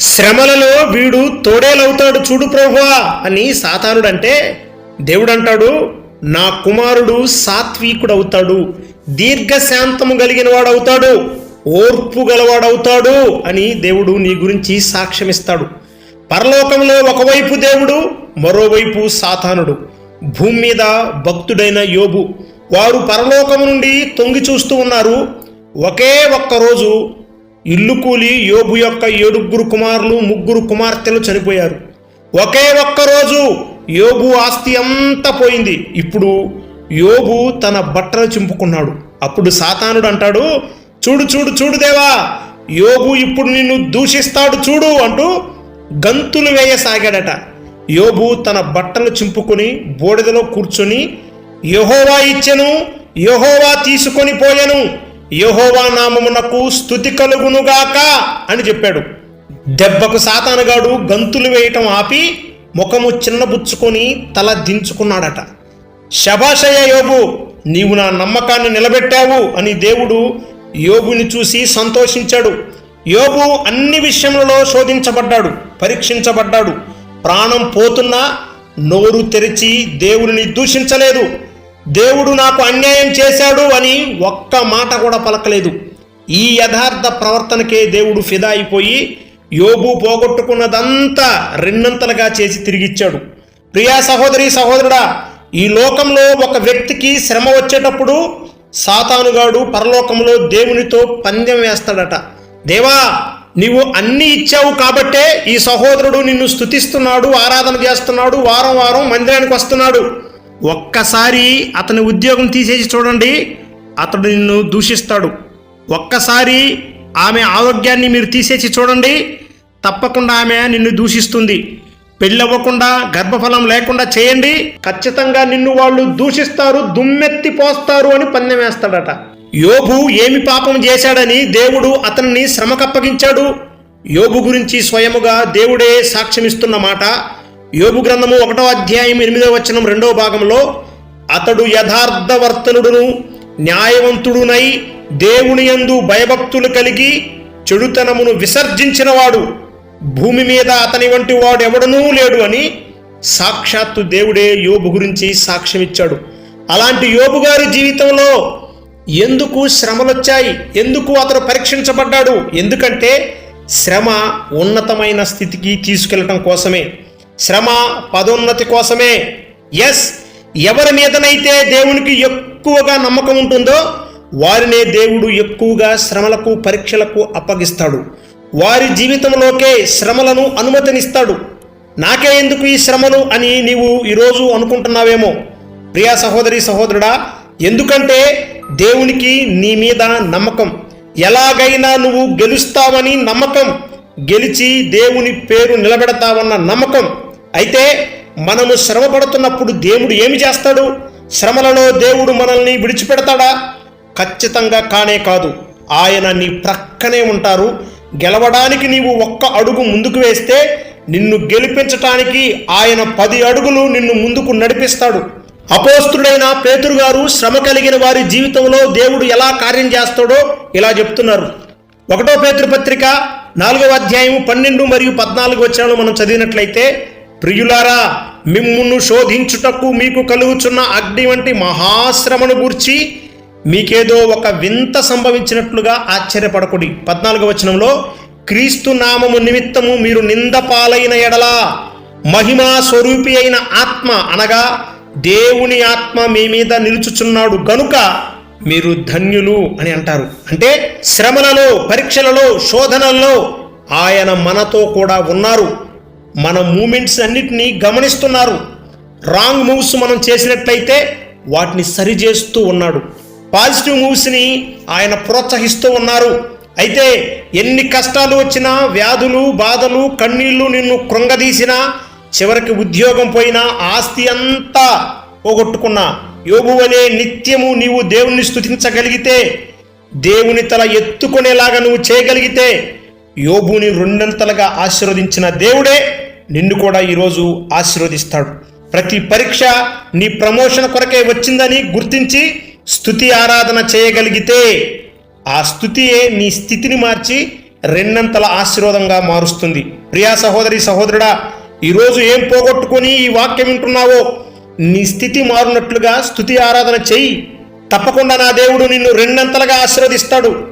శ్రమలలో వీడు తోడేలవుతాడు చూడు ప్రభువా అని సాతానుడంటే దేవుడంటాడు నా కుమారుడు సాత్వికుడు అవుతాడు దీర్ఘశాంతము కలిగిన వాడవుతాడు ఓర్పు గలవాడవుతాడు అని దేవుడు నీ గురించి సాక్ష్యమిస్తాడు. పరలోకంలో ఒకవైపు దేవుడు మరోవైపు సాతానుడు. భూమి మీద భక్తుడైన యోబు. వారు పరలోకము నుండి తొంగి చూస్తూ ఉన్నారు. ఒకే ఒక్క రోజు ఇల్లు కూలి యోబు యొక్క ఏడుగురు కుమారులు ముగ్గురు కుమార్తెలు చనిపోయారు. ఒకే ఒక్క రోజు యోబు ఆస్తి అంతా పోయింది. ఇప్పుడు యోబు తన బట్టలు చింపుకున్నాడు. అప్పుడు సాతానుడు అంటాడు చూడు చూడు చూడు దేవా యోబు ఇప్పుడు నిన్ను దూషిస్తాడు చూడు అంటూ గంతులు వేయసాగాడట. యోబు తన బట్టలు చింపుకొని బూడిదలో కూర్చొని యహోవా ఇచ్చెను యహోవా తీసుకొని పోయెను యహోవా నామమునకు స్థుతి కలుగునుగాక అని చెప్పాడు. దెబ్బకు సాతానుగాడు గంతులు వేయటం ఆపి ముఖము చిన్నబుచ్చుకొని తల దించుకున్నాడట. శభాషయ యోబు నీవు నా నమ్మకాన్ని నిలబెట్టావు అని దేవుడు యోబుని చూసి సంతోషించాడు. యోబు అన్ని విషయములలో శోధించబడ్డాడు పరీక్షించబడ్డాడు. ప్రాణం పోతున్నా నోరు తెరిచి దేవుడిని దూషించలేదు. దేవుడు నాకు అన్యాయం చేశాడు అని ఒక్క మాట కూడా పలకలేదు. ఈ యథార్థ ప్రవర్తనకే దేవుడు ఫిదా అయిపోయి యోబు పోగొట్టుకున్నదంతా రెండంతలుగా చేసి తిరిగిచ్చాడు. ప్రియా సహోదరి సహోదరుడా ఈ లోకంలో ఒక వ్యక్తికి శ్రమ వచ్చేటప్పుడు సాతానుగాడు పరలోకంలో దేవునితో పందెం వేస్తాడట. దేవా నీవు అన్ని ఇచ్చావు కాబట్టే ఈ సహోదరుడు నిన్ను స్తుతిస్తున్నాడు ఆరాధన చేస్తున్నాడు వారం వారం మందిరానికి వస్తున్నాడు. ఒక్కసారి అతని ఉద్యోగం తీసేసి చూడండి అతడు నిన్ను దూషిస్తాడు. ఒక్కసారి ఆమె ఆరోగ్యాన్ని మీరు తీసేసి చూడండి తప్పకుండా ఆమె నిన్ను దూషిస్తుంది. పెళ్ళవ్వకుండా గర్భఫలం లేకుండా చేయండి ఖచ్చితంగా నిన్ను వాళ్ళు దూషిస్తారు దుమ్మెత్తి పోస్తారు అని పందెం వేస్తాడట. యోబు ఏమి పాపం చేశాడని దేవుడు అతన్ని శ్రమకప్పగించాడు. యోబు గురించి స్వయముగా దేవుడే సాక్ష్యమిస్తున్న మాట యోబు గ్రంథము ఒకటో అధ్యాయం ఎనిమిదవ వచనం రెండవ భాగంలో అతడు యథార్థవర్తనుడును న్యాయవంతుడునై దేవుని యందు భయభక్తులు కలిగి చెడుతనమును విసర్జించినవాడు భూమి మీద అతని వంటి వాడు ఎవడనూ లేడు అని సాక్షాత్తు దేవుడే యోబు గురించి సాక్ష్యమిచ్చాడు. అలాంటి యోబు గారి జీవితంలో ఎందుకు శ్రమలొచ్చాయి? ఎందుకు అతను పరీక్షించబడ్డాడు? ఎందుకంటే శ్రమ ఉన్నతమైన స్థితికి తీసుకెళ్ళటం కోసమే. శ్రమ పదోన్నతి కోసమే. ఎస్ ఎవరి మీదనైతే దేవునికి ఎక్కువగా నమ్మకం ఉంటుందో వారినే దేవుడు ఎక్కువగా శ్రమలకు పరీక్షలకు అప్పగిస్తాడు. వారి జీవితంలోకే శ్రమలను అనుమతినిస్తాడు. నాకే ఎందుకు ఈ శ్రమలు అని నీవు ఈరోజు అనుకుంటున్నావేమో? ప్రియా సహోదరి సహోదరుడా ఎందుకంటే దేవునికి నీ మీద నమ్మకం. ఎలాగైనా నువ్వు గెలుస్తావని నమ్మకం. గెలిచి దేవుని పేరు నిలబెడతావన్న నమ్మకం. అయితే మనము శ్రమపడుతున్నప్పుడు దేవుడు ఏమి చేస్తాడు? శ్రమలలో దేవుడు మనల్ని విడిచిపెడతాడా? ఖచ్చితంగా కానే కాదు. ఆయన నీ ప్రక్కనే ఉంటారు. గెలవడానికి నీవు ఒక్క అడుగు ముందుకు వేస్తే నిన్ను గెలిపించటానికి ఆయన పది అడుగులు నిన్ను ముందుకు నడిపిస్తాడు. అపోస్తుడైన పేతురు గారు శ్రమ కలిగిన వారి జీవితంలో దేవుడు ఎలా కార్యం చేస్తాడో ఇలా చెప్తున్నారు. ఒకటో పేతృపత్రిక నాలుగవ అధ్యాయం పన్నెండు మరియు పద్నాలుగు వచ్చాను మనం చదివినట్లయితే ప్రియులారా మిమ్మును శోధించుటకు మీకు కలుగుచున్న అగ్ని వంటి మహాశ్రమను గూర్చి మీకేదో ఒక వింత సంభవించినట్లుగా ఆశ్చర్యపడకుడి. పద్నాలుగవ వచనంలో క్రీస్తు నామము నిమిత్తము మీరు నిందపాలైన ఎడలా మహిమా స్వరూపి అయిన ఆత్మ అనగా దేవుని ఆత్మ మీ మీద నిలుచుచున్నాడు. గనుక మీరు ధన్యులు అని అంటారు. అంటే శ్రమలలో పరీక్షలలో శోధనల్లో ఆయన మనతో కూడా ఉన్నారు. మన మూమెంట్స్ అన్నిటినీ గమనిస్తున్నారు. రాంగ్ మూవ్స్ మనం చేసినట్లయితే వాటిని సరిచేస్తూ ఉన్నాడు. పాజిటివ్ మూవ్స్ని ఆయన ప్రోత్సహిస్తూ ఉన్నారు. అయితే ఎన్ని కష్టాలు వచ్చినా వ్యాధులు బాధలు కన్నీళ్ళు నిన్ను కృంగదీసినా చివరికి ఉద్యోగం పోయినా ఆస్తి అంతా పోగొట్టుకున్నా యోగు అనే నిత్యము నీవు దేవుణ్ణి స్థుతించగలిగితే దేవుని తల ఎత్తుకునేలాగా నువ్వు చేయగలిగితే యోబుని రెండంతలుగా ఆశీర్వదించిన దేవుడే నిన్ను కూడా ఈరోజు ఆశీర్వదిస్తాడు. ప్రతి పరీక్ష నీ ప్రమోషన్ కొరకే వచ్చిందని గుర్తించి స్థుతి ఆరాధన చేయగలిగితే ఆ స్థుతియే నీ స్థితిని మార్చి రెండంతల ఆశీర్వాదంగా మారుస్తుంది. ప్రియా సహోదరి సహోదరుడా ఈరోజు ఏం పోగొట్టుకొని ఈ వాక్యం వింటున్నావో నీ స్థితి మారునట్లుగా స్థుతి ఆరాధన చెయ్యి తప్పకుండా నా దేవుడు నిన్ను రెండంతలుగా ఆశీర్వదిస్తాడు.